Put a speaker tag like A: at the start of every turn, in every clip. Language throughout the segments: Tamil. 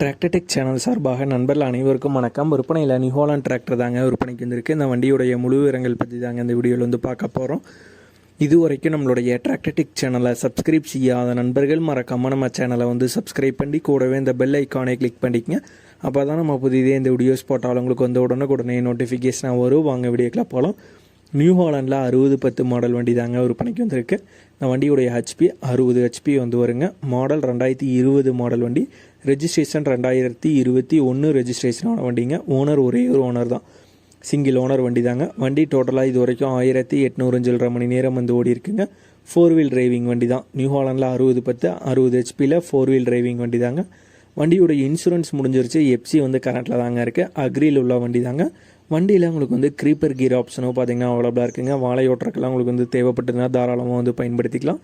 A: டிராக்டர்டெக் சேனல் சார்பாக நண்பர்கள் அனைவருக்கும் வணக்கம். விற்பனையில் நியூஹாலன் டிராக்டர் தாங்க விற்பனைக்கு வந்திருக்கு. இந்த வண்டியுடைய முழு விவரங்கள் பற்றி தாங்க இந்த வீடியோவில் வந்து பார்க்க போகிறோம் இதுவரைக்கும் நம்மளுடைய டிராக்டர்டெக் சேனலை சப்ஸ்கிரைப் செய்யாத நண்பர்கள் மறக்காமல் நம்ம சேனலை வந்து சப்ஸ்கிரைப் பண்ணி கூடவே இந்த பெல் ஐக்கானை கிளிக் பண்ணிக்கங்க. அப்போ தான் நம்ம புதிதே இந்த வீடியோஸ் போட்டாலும் உங்களுக்கு வந்து உடனுக்குடனே நோட்டிஃபிகேஷனாக வரும். வாங்க வீடியோக்கில் போகலாம் நியூ ஹாலண்டில் அறுபது பத்து மாடல் வண்டி தாங்க விற்பனைக்கு வந்திருக்கு. இந்த வண்டியுடைய ஹெச்பி அறுபது ஹெச்பி வந்து வருங்க. மாடல் ரெண்டாயிரத்தி இருபது மாடல் வண்டி. ரெஜிஸ்ட்ரேஷன் ரெண்டாயிரத்தி இருபத்தி ஒன்று ரெஜிஸ்ட்ரேஷனான வண்டிங்க. ஓனர் ஒரே ஒரு ஓனர் தான். சிங்கிள் ஓனர் வண்டி தாங்க வண்டி டோட்டலாக இது வரைக்கும் ஆயிரத்தி எட்நூறு சில்லரை மணி நேரம் வந்து ஓடி இருக்குங்க ஃபோர் வீல் டிரைவிங் வண்டி தான் நியூ ஹாலண்டில் அறுபது பத்து அறுபது ஹெச்பியில் ஃபோர் வீல் டிரைவிங் வண்டி தாங்க வண்டியோட இன்சூரன்ஸ் முடிஞ்சிருச்சு. எஃப்சி வந்து கரண்ட்டில் தாங்க இருக்குது அக்ரியில் உள்ள வண்டி தாங்க வண்டியில் உங்களுக்கு வந்து க்ரீப்பர் கீர் ஆப்ஷனும் பார்த்தீங்கன்னா அவைலபிளாக இருக்குங்க. வாழை ஓட்டுறக்கெல்லாம் உங்களுக்கு வந்து தேவைப்பட்டதுன்னா தாராளமாக வந்து பயன்படுத்திக்கலாம்.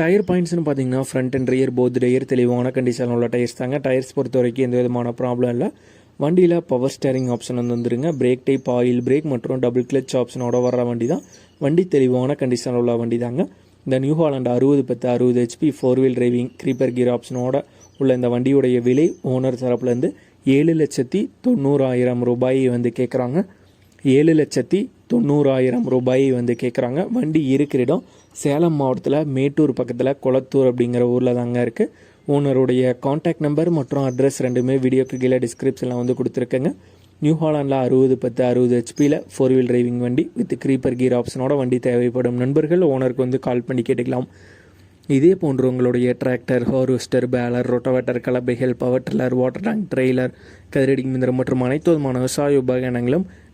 A: டயர் பாயிண்ட்ஸ்னு பார்த்தீங்கன்னா front and rear both tyre தெளிவான கண்டிஷனில் உள்ள டயர்ஸ் தாங்க. டயர்ஸ் பொறுத்த வரைக்கும் எந்த விதமான ப்ராப்ளம் இல்லை. வண்டியில் பவர் ஸ்டேரிங் ஆப்ஷன் வந்து வந்துருங்க. பிரேக் டைப் ஆயில் பிரேக் மற்றும் டபுள் கிளச் ஆப்ஷனோட வர்ற வண்டி தான் வண்டி தெளிவான கண்டிஷனில் உள்ள வண்டி தாங்க இந்த நியூ ஹாலண்ட் அறுபது பத்து அறுபது HP four wheel driving creeper gear ஆப்ஷனோட உள்ள இந்த வண்டியுடைய விலை ஓனர் தரப்புலேருந்து ஏழு லட்சத்தி தொண்ணூறாயிரம் ரூபாய் வந்து கேட்குறாங்க ஏழு லட்சத்தி தொண்ணூறாயிரம் ரூபாய் வந்து கேட்குறாங்க வண்டி இருக்கிற இடம் சேலம் மாவட்டத்தில் மேட்டூர் பக்கத்தில் கொளத்தூர் அப்படிங்கிற ஊரில் தாங்க இருக்குது ஓனருடைய காண்டாக்ட் நம்பர் மற்றும் அட்ரஸ் ரெண்டுமே வீடியோக்கு கீழே டிஸ்கிரிப்ஷனில் வந்து கொடுத்துருக்கேங்க. நியூ ஹாலாண்டில் அறுபது பத்து அறுபது ஹெச்பியில் ஃபோர் வீல் டிரைவிங் வண்டி வித் க்ரீப்பர் கீர் ஆப்ஷனோட வண்டி தேவைப்படும். நண்பர்கள் ஓனருக்கு வந்து கால் பண்ணி கேட்டுக்கலாம். இதே போன்று உங்களுடைய tractor harvester baler rotavator கலப்பைகள் power tiller water tank trailer கதிரடி மிந்திரம் மற்றும் அனைத்து விதமான விவசாய உபகரணங்களும்